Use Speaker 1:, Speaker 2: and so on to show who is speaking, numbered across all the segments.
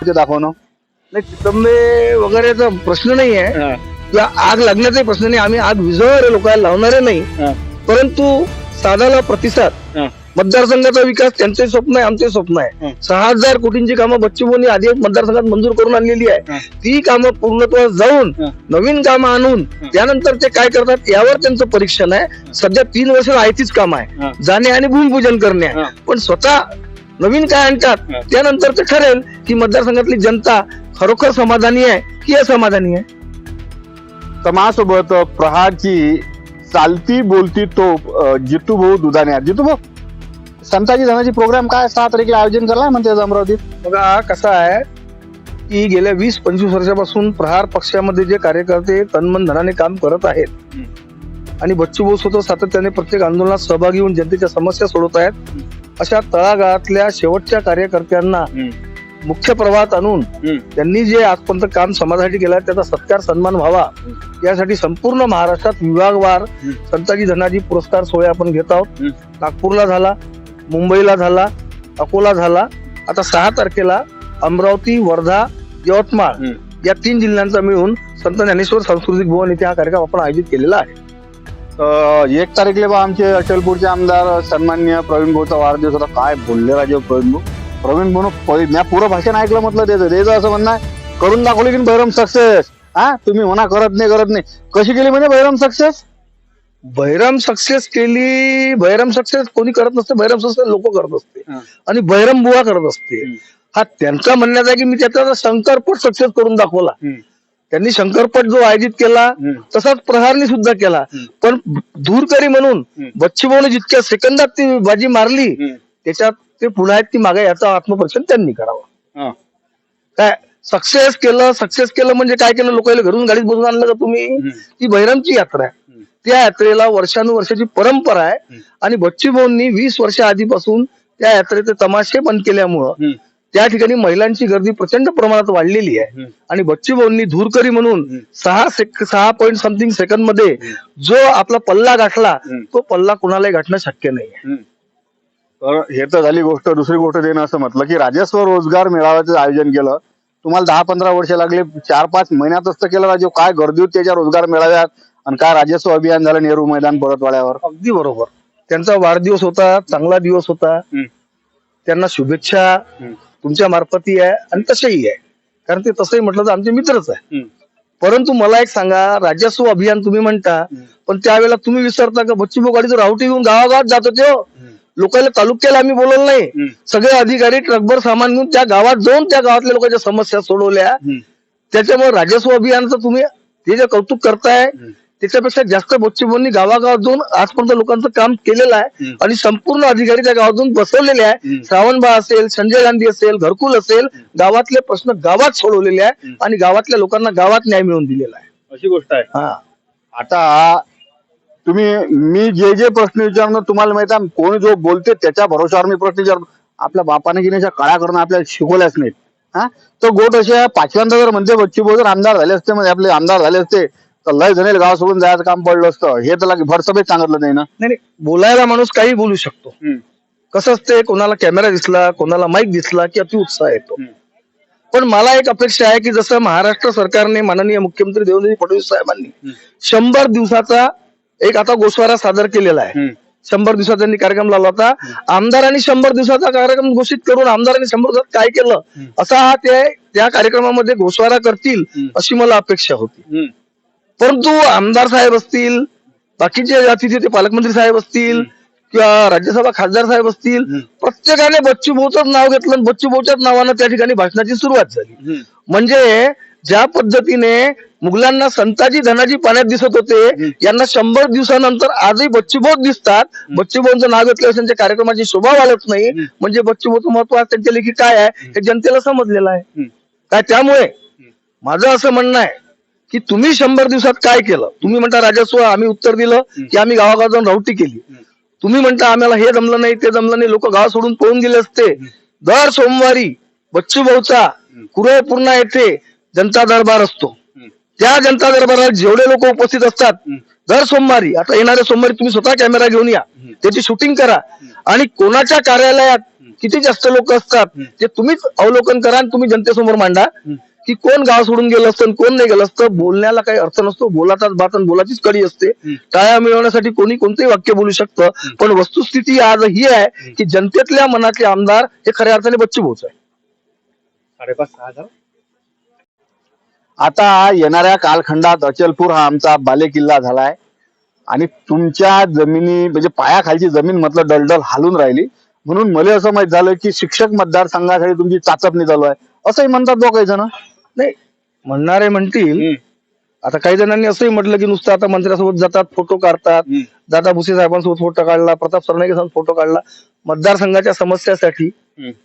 Speaker 1: ते दाखवणं.
Speaker 2: नाही चितंबे वगैरेचा प्रश्न नाही आहे
Speaker 1: हा,
Speaker 2: किंवा आग लागण्याचाही प्रश्न नाही आम्ही आग विझवणारे लोक आहे लावणारे नाही. परंतु साधाला प्रतिसाद. मतदारसंघाचा विकास त्यांचे स्वप्न आहे आमचे स्वप्न आहे. सहा हजार कोटींची कामं बच्चूभाऊनी आधी मतदारसंघात मंजूर करून आणलेली आहे. ती कामं पूर्णत्वास जाऊन. नवीन कामं आणून त्यानंतर ते काय करतात यावर त्यांचं परीक्षण आहे. सध्या तीन वर्ष आयतीच काम आहे. जाणे आणि भूमिपूजन करणे. पण स्वतः नवीन काय आणतात. त्यानंतर ते ठरेल की मतदारसंघातली जनता खरोखर समाधानी आहे की असमाधानी आहे?
Speaker 1: तर माझ्यासोबत प्रहारची चालती बोलती तोप अं, जितू भाऊ दुधाने जितू भाऊ संताजी धनाची प्रोग्राम काय सहा तारखेला आयोजन करलाय म्हणते अमरावतीत?
Speaker 2: बघा कसं आहे की गेल्या वीस पंचवीस वर्षापासून प्रहार पक्षामध्ये जे कार्यकर्ते तन्मन धनाने काम करत आहेत आणि बच्चूभाऊ स्वतः सातत्याने प्रत्येक आंदोलनात सहभागी होऊन जनतेच्या समस्या सोडवत आहेत अशा तळागाळातल्या शेवटच्या कार्यकर्त्यांना मुख्य प्रवाहात आणून त्यांनी जे आजपर्यंत काम समाजासाठी केलं त्याचा सत्कार सन्मान व्हावा. यासाठी संपूर्ण महाराष्ट्रात विभागवार. संताजी धनाजी पुरस्कार सोहळे आपण घेत आहोत. नागपूरला झाला मुंबईला झाला अकोला झाला. आता सहा तारखेला अमरावती वर्धा यवतमाळ. या तीन जिल्ह्यांचा मिळून संत ज्ञानेश्वर सांस्कृतिक भवन इथे हा कार्यक्रम आपण आयोजित केलेला आहे.
Speaker 1: एक तारीखला बा आमचे अचलपूरचे आमदार सन्मान्य प्रवीण भाऊचा वाढदिवस होता. काय बोलले राजे प्रवीण भाऊ? प्रवीण भाऊ मी पुरं भाषण ऐकलं म्हटलं त्याचं त्याचं असं म्हणणं करून दाखवले की बैरम सक्सेस? हा तुम्ही म्हणा करत नाही करत नाही. कशी केली म्हणजे बैरम सक्सेस?
Speaker 2: बैरम सक्सेस केली बैरम सक्सेस कोणी करत नसते बैरम सक्सेस लोक करत असते.
Speaker 1: हा.
Speaker 2: आणि बैरम बुवा करत असते. हा त्यांचा म्हणण्याचा आहे की मी त्याचा शंकरपट सक्सेस करून दाखवला. त्यांनी शंकरपट जो आयोजित केला तसाच प्रहारनी सुद्धा केला. पण दूरकरी म्हणून. बच्चूभाऊने जितक्या सेकंदात ती बाजी मारली त्याच्यात ते पुढे आहेत ती मागे याचा आत्मपरीक्षण त्यांनी करावं. काय सक्सेस केलं सक्सेस केलं म्हणजे काय केलं? लोकांना घरून गाडीत बसून आणलं का तुम्ही? ती बहिरमची यात्रा आहे. त्या यात्रेला वर्षानुवर्षाची परंपरा आहे. आणि बच्चूभाऊंनी वीस वर्ष आधीपासून त्या यात्रेचे तमाशे बंद केल्यामुळं त्या ठिकाणी महिलांची गर्दी प्रचंड प्रमाणात वाढलेली आहे. आणि बच्चूभाऊंनी धूरकरी म्हणून. सहा सेक सहा पॉईंट समथिंग सेकंदमध्ये जो आपला पल्ला गाठला. तो पल्ला कुणालाही गाठणं शक्य नाही
Speaker 1: हे तर झाली गोष्ट दुसरी गोष्ट देणं असं म्हटलं की राजस्व रोजगार मेळाव्याचं आयोजन केलं. तुम्हाला दहा पंधरा वर्ष लागले चार पाच महिन्यातच तर केलं राजू. काय गर्दी होती त्याच्या रोजगार मेळाव्यात? आणि काय राजस्व अभियान झालं नेहरू मैदान परतवाड्यावर?
Speaker 2: अगदी बरोबर. त्यांचा वाढदिवस होता चांगला दिवस होता. त्यांना शुभेच्छा तुमच्या मार्फती आहे आणि तसेही आहे. कारण ते तसंही म्हटलं तर आमचे मित्रच आहे. परंतु मला एक सांगा राजस्व अभियान तुम्ही म्हणता पण त्यावेळेला तुम्ही विसरता का? बच्चूभाऊ गाडीचं रावटी घेऊन गावागावात जात होते हो. लोकांना तालुक्याला आम्ही बोलवलं नाही. सगळे अधिकारी ट्रकभर सामान घेऊन त्या गावात जाऊन त्या गावातल्या लोकांच्या समस्या सोडवल्या. त्याच्यामुळे राजस्व अभियानाचं तुम्ही ते जे कौतुक करताय त्याच्यापेक्षा जास्त बच्चूभाऊंनी गावागावात जाऊन आजपर्यंत लोकांचं काम केलेलं आहे. आणि संपूर्ण अधिकारी त्या गावात जाऊन बसवलेले आहे. श्रावणबा असेल संजय गांधी असेल घरकुल असेल गावातले प्रश्न गावात सोडवलेले आहे आणि गावातल्या लोकांना गावात न्याय मिळवून दिलेला आहे.
Speaker 1: अशी गोष्ट आहे.
Speaker 2: हा.
Speaker 1: आता तुम्ही मी जे जे प्रश्न विचारणार तुम्हाला माहीत आहे कोणी जो बोलते त्याच्या भरोशावर मी प्रश्न विचारतो. आपल्या बापाने की नाही काळ्या करणं आपल्याला शिकवल्याच नाहीत. हा? तो गोट असे पाचव्यांदा जर म्हणते बच्चू जर आमदार झाले असते म्हणजे आपले आमदार झाले असते तर लय जणेल गाव सोडून जायचं काम पडलं असतं. हे तर भरसभेत सांगितलं नाही ना.
Speaker 2: नाही नाही, बोलायला माणूस काही बोलू शकतो. कसं असते कोणाला कॅमेरा दिसला कोणाला माईक दिसला की अति उत्साह येतो.
Speaker 1: हम्म.
Speaker 2: पण मला एक अपेक्षा आहे की जसं महाराष्ट्र सरकारने माननीय मुख्यमंत्री देवेंद्र फडणवीस साहेबांनी शंभर दिवसाचा एक आता गोषवारा सादर केलेला आहे. शंभर दिवसात त्यांनी कार्यक्रम लावला होता. आमदारांनी शंभर दिवसाचा कार्यक्रम घोषित करून आमदारांनी शंभर दिवसात काय केलं? असा हा ते त्या कार्यक्रमामध्ये घोषवारा करतील अशी मला अपेक्षा होती. परंतु आमदार साहेब असतील बाकीचे जातीचे ते पालकमंत्री साहेब असतील किंवा राज्यसभा खासदार साहेब असतील प्रत्येकाने बच्चू भाऊचंच नाव घेतलं आणि बच्चू भाऊच्याच नावानं त्या ठिकाणी भाषणाची सुरुवात झाली. म्हणजे ज्या पद्धतीने मुघलांना संताजी धनाजी पाण्यात दिसत होते यांना शंभर दिवसानंतर आजही बच्चूभाऊ दिसतात. बच्चूभाऊंचं नाव घेतल्यावर त्यांच्या कार्यक्रमाची शोभा वाढत नाही. म्हणजे बच्चूभाऊचं महत्त्व आज त्यांच्या लेखी काय आहे हे जनतेला समजलेलं आहे. काय त्यामुळे माझं असं म्हणणं आहे की तुम्ही शंभर दिवसात काय केलं? तुम्ही म्हणता राजस्व आम्ही उत्तर दिलं की आम्ही गावागावात जाऊन रावटी केली. तुम्ही म्हणता आम्हाला हे जमलं नाही ते जमलं नाही लोक गाव सोडून पळून गेले असते. दर सोमवारी बच्चू भाऊचा कुरळ पूर्णा येथे जनता दरबार असतो. त्या जनता दरबारात जेवढे लोक उपस्थित असतात दर सोमवारी आता येणाऱ्या सोमवारी तुम्ही स्वतः कॅमेरा घेऊन या. त्याची शूटिंग करा. आणि कोणाच्या कार्यालयात किती जास्त लोक असतात ते तुम्हीच अवलोकन करा आणि तुम्ही जनतेसमोर मांडा. की कोण गाव सोडून गेलं असतं कोण नाही गेलं असतं बोलण्याला काही अर्थ नसतो. बोलाचाच बात आणि बोलाचीच कडी असते. टाळ्या मिळवण्यासाठी कोणी कोणतेही वाक्य बोलू शकतं. पण वस्तुस्थिती आज ही आहे की जनतेतल्या मनातले आमदार हे खऱ्या अर्थाने बच्चू भाऊच आहे
Speaker 1: आता येणाऱ्या कालखंडात अचलपूर हा आमचा बालेकिल्ला झालाय. आणि तुमच्या जमिनी म्हणजे पायाखालची जमीन म्हटलं डलडल हालून राहिली. म्हणून मला असं माहीत झालं की शिक्षक मतदारसंघासाठी तुमची चाचपणी चालू आहे. असंही म्हणतात बघ काही जण.
Speaker 2: नाही म्हणणारे म्हणतील. आता काही जणांनी असंही म्हटलं की नुसतं आता मंत्र्यासोबत जातात फोटो काढतात. दादा भुसे साहेबांसोबत फोटो काढला प्रताप सरनाईकेसोबत फोटो काढला मतदारसंघाच्या समस्यासाठी.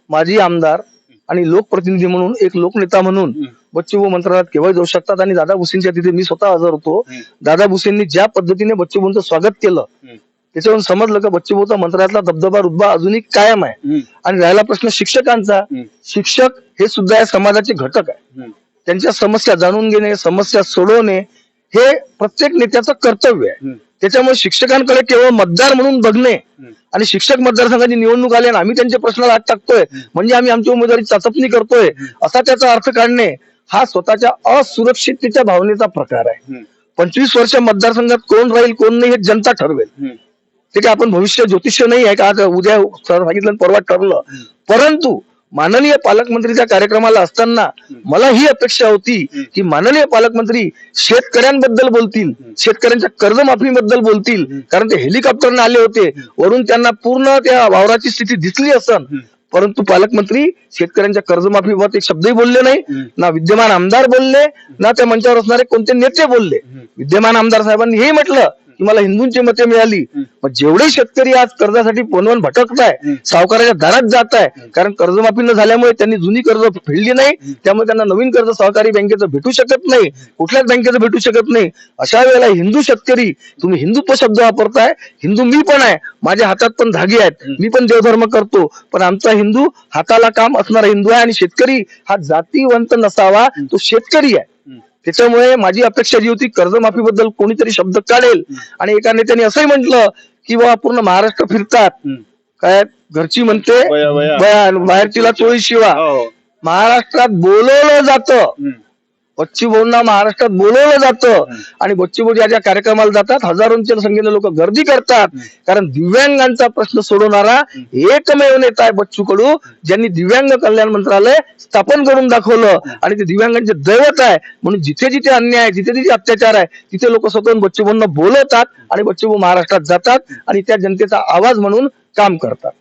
Speaker 2: माजी आमदार आणि लोकप्रतिनिधी म्हणून एक लोकनेता म्हणून. बच्चूभाऊ मंत्रालयात केव्हा जाऊ शकतात आणि दादा भुसेंच्या तिथे मी स्वतः हजर होतो. दादा भुसेंनी ज्या पद्धतीने बच्चूभाऊंचं स्वागत केलं. त्याच्यावरून समजलं का बच्चूभाऊचा मंत्रालयातला दबदबा रुतबा अजूनही कायम आहे. आणि राहिला प्रश्न शिक्षकांचा. शिक्षक हे सुद्धा या समाजाचे घटक आहे. त्यांच्या समस्या जाणून घेणे समस्या सोडवणे हे प्रत्येक नेत्याचं कर्तव्य आहे. त्याच्यामुळे शिक्षकांकडे केवळ मतदार म्हणून बघणे. आणि शिक्षक मतदारसंघाची निवडणूक आली आणि आम्ही त्यांच्या प्रश्नाला हात टाकतोय म्हणजे आम्ही आमची उमेदवारी चाचपणी करतोय असा त्याचा अर्थ काढणे हा स्वतःच्या असुरक्षिततेच्या भावनेचा प्रकार आहे. पंचवीस वर्ष मतदारसंघात कोण राहील कोण नाही हे जनता ठरवेल. ते काय आपण भविष्य ज्योतिष्य नाही आहे का आज उद्या सर सांगितलं परवा ठरलं परंतु माननीय पालकमंत्रीच्या कार्यक्रमाला असताना मला ही अपेक्षा होती की माननीय पालकमंत्री शेतकऱ्यांबद्दल बोलतील शेतकऱ्यांच्या कर्जमाफीबद्दल बोलतील कारण ते हेलिकॉप्टरने आले होते. वरून त्यांना पूर्ण त्या वावराची स्थिती दिसली असन. परंतु पालकमंत्री शेतकऱ्यांच्या कर्जमाफीबाबत एक शब्दही बोलले नाही ना विद्यमान आमदार बोलले ना त्या मंचावर असणारे कोणते नेते बोलले. विद्यमान आमदार साहेबांनी हे म्हटलं की मला हिंदूंची मते मिळाली. मग जेवढे शेतकरी आज कर्जासाठी बनवून भटकताय सावकाराच्या दारात जात आहे कारण कर्जमाफी न झाल्यामुळे त्यांनी जुनी कर्ज फेडली नाही त्यामुळे त्यांना नवीन कर्ज सहकारी बँकेचं भेटू शकत नाही कुठल्याच बँकेचं भेटू शकत नाही. अशा वेळेला हिंदू शेतकरी तुम्ही हिंदुत्व शब्द वापरताय हिंदू मी पण आहे माझ्या हातात पण धागे आहेत मी पण देवधर्म करतो पण आमचा हिंदू हाताला काम असणारा हिंदू आहे आणि शेतकरी हा जातीवंत नसावा तो शेतकरी आहे. त्याच्यामुळे माझी अपेक्षा जी होती कर्जमाफीबद्दल कोणीतरी शब्द काढेल. आणि एका नेत्याने असंही म्हटलं की बाबा पूर्ण महाराष्ट्र फिरतात. काय घरची म्हणते बाहेरचीला चोळी शिवा.
Speaker 3: हो.
Speaker 2: महाराष्ट्रात बोलवलं जातं.
Speaker 3: हम्म.
Speaker 2: बच्चूभाऊंना महाराष्ट्रात बोलवलं जातं. आणि बच्चूभाऊ ज्या ज्या कार्यक्रमाला जातात हजारोंच्या संख्येने लोक गर्दी करतात. कारण दिव्यांगांचा प्रश्न सोडवणारा एकमेव नेता आहे बच्चू कडू ज्यांनी दिव्यांग कल्याण मंत्रालय स्थापन करून दाखवलं. आणि ते दिव्यांगांचे दैवत आहे. म्हणून जिथे जिथे अन्याय आहे जिथे जिथे अत्याचार आहे तिथे लोक स्वतःहून बच्चूभाऊंना बोलवतात आणि बच्चूभाऊ महाराष्ट्रात जातात आणि त्या जनतेचा आवाज म्हणून काम करतात.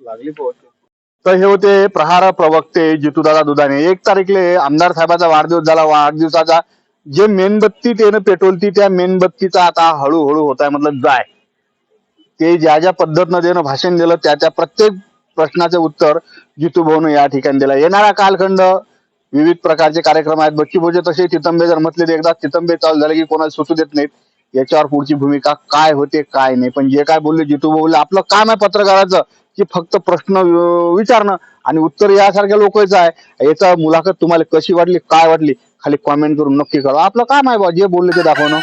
Speaker 3: लागली पोहोच.
Speaker 1: तर हे होते प्रहार प्रवक्ते जितूदादा दुधाने एक तारीखले आमदार साहेबाचा वाढदिवस झाला. वाढदिवसाचा जे मेणबत्ती ते पेटवलती त्या मेणबत्तीचा आता हळूहळू होत आहे म्हटलं जाय. ते ज्या ज्या पद्धतीनं देणं भाषण दिलं त्या त्या प्रत्येक प्रश्नाचे उत्तर जितू भाऊन या ठिकाणी दिलं. येणारा कालखंड विविध प्रकारचे कार्यक्रम आहेत. बच्ची भोजे तसे तितंबे जर म्हटले एकदा तितंबे चालू झाले की कोणाला सुचू देत नाहीत. याच्यावर पुढची भूमिका काय होते काय नाही. पण जे काय बोलले जितू बोलले आपलं काम आहे पत्रकाराचं की फक्त प्रश्न विचारणं. आणि उत्तर यासारख्या लोकांचं आहे. याचा मुलाखत तुम्हाला कशी वाटली काय वाटली खाली कॉमेंट करून नक्की करा आपलं काम आहे बा जे बोलले ते दाखवणं.